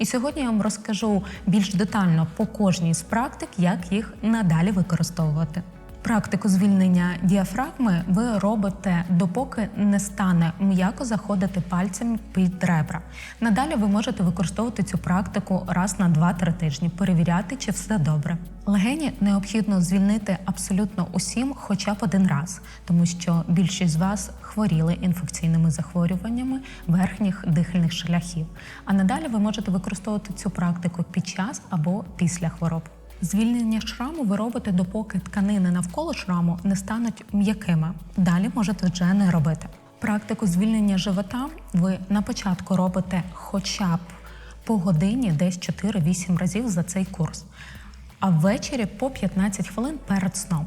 І сьогодні я вам розкажу більш детально по кожній з практик, як їх надалі використовувати. Практику звільнення діафрагми ви робите допоки не стане м'яко заходити пальцем під ребра. Надалі ви можете використовувати цю практику раз на 2-3 тижні, перевіряти, чи все добре. Легені необхідно звільнити абсолютно усім, хоча б один раз, тому що більшість з вас хворіли інфекційними захворюваннями верхніх дихальних шляхів. А надалі ви можете використовувати цю практику під час або після хвороб. Звільнення шраму ви робите, допоки тканини навколо шраму не стануть м'якими. Далі можете вже не робити. Практику звільнення живота ви на початку робите хоча б по годині, десь 4-8 разів за цей курс, а ввечері по 15 хвилин перед сном.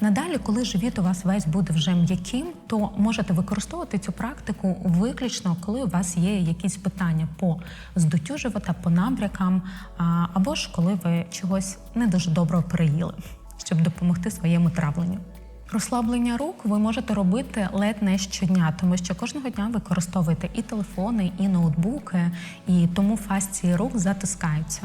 Надалі, коли живіт у вас весь буде вже м'яким, то можете використовувати цю практику виключно, коли у вас є якісь питання по здуттю живота, по набрякам, або ж коли ви чогось не дуже доброго переїли, щоб допомогти своєму травленню. Розслаблення рук ви можете робити ледь не щодня, тому що кожного дня використовуєте і телефони, і ноутбуки, і тому фасції рук затискаються.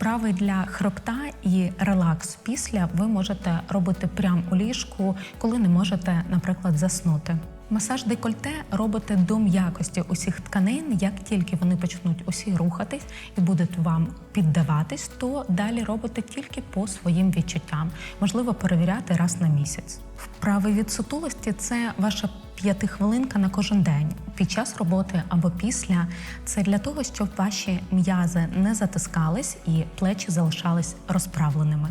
Вправи для хребта і релакс після ви можете робити прямо у ліжку, коли не можете, наприклад, заснути. Масаж декольте робите до м'якості усіх тканин. Як тільки вони почнуть усі рухатись і будуть вам піддаватись, то далі робите тільки по своїм відчуттям. Можливо, перевіряти раз на місяць. Вправи від сутулості це ваша п'ятихвилинка на кожен день під час роботи або після. Це для того, щоб ваші м'язи не затискались і плечі залишались розправленими.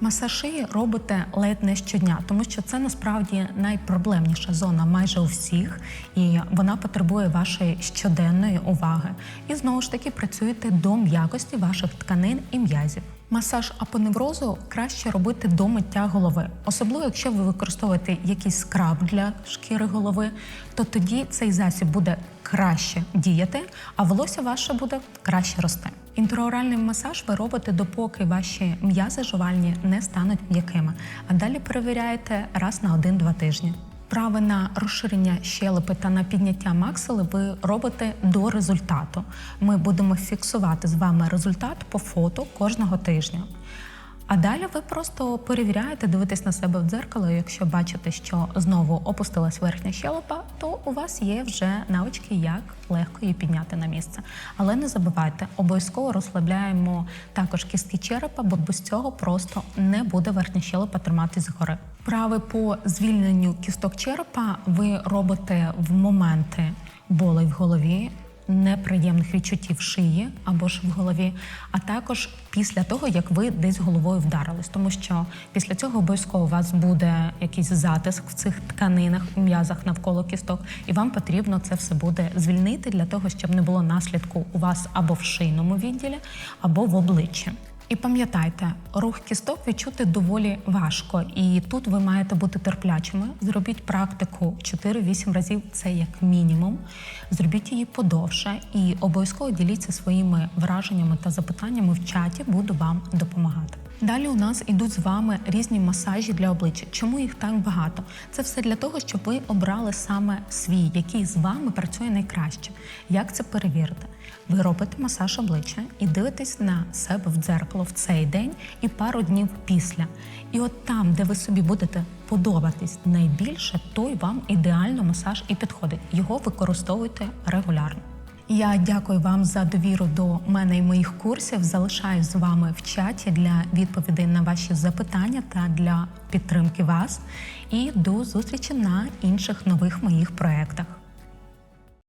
Масаж робите ледь не щодня, тому що це насправді найпроблемніша зона майже у всіх, і вона потребує вашої щоденної уваги. І знову ж таки працюєте до м'якості ваших тканин і м'язів. Масаж апоневрозу краще робити до миття голови, особливо якщо ви використовуєте якийсь скраб для шкіри голови, то тоді цей засіб буде краще діяти, а волосся ваше буде краще рости. Інтраоральний масаж ви робите, допоки ваші м'язи жувальні не стануть м'якими, а далі перевіряєте раз на 1-2 тижні. Вправи на розширення щелепи та на підняття максили ви робите до результату. Ми будемо фіксувати з вами результат по фото кожного тижня. А далі ви просто перевіряєте, дивитесь на себе в дзеркало. Якщо бачите, що знову опустилась верхня щелепа, то у вас є вже навички, як легко її підняти на місце. Але не забувайте, обов'язково розслабляємо також кістки черепа, бо без цього просто не буде верхня щелепа триматись згори. Вправи по звільненню кісток черепа ви робите в моменти болей в голові неприємних відчуттів шиї або ж в голові, а також після того, як ви десь головою вдарились, тому що після цього обов'язково у вас буде якийсь затиск в цих тканинах, м'язах навколо кісток, і вам потрібно це все буде звільнити для того, щоб не було наслідку у вас або в шийному відділі, або в обличчі. І пам'ятайте, рух кісток відчути доволі важко, і тут ви маєте бути терплячими. Зробіть практику 4-8 разів, це як мінімум. Зробіть її подовше і обов'язково діліться своїми враженнями та запитаннями в чаті. Буду вам допомагати. Далі у нас ідуть з вами різні масажі для обличчя. Чому їх так багато? Це все для того, щоб ви обрали саме свій, який з вами працює найкраще. Як це перевірити? Ви робите масаж обличчя і дивитесь на себе в дзеркало в цей день і пару днів після. І от там, де ви собі будете подобатись найбільше, той вам ідеально масаж і підходить. Його використовуйте регулярно. Я дякую вам за довіру до мене і моїх курсів. Залишаюсь з вами в чаті для відповідей на ваші запитання та для підтримки вас. І до зустрічі на інших нових моїх проєктах.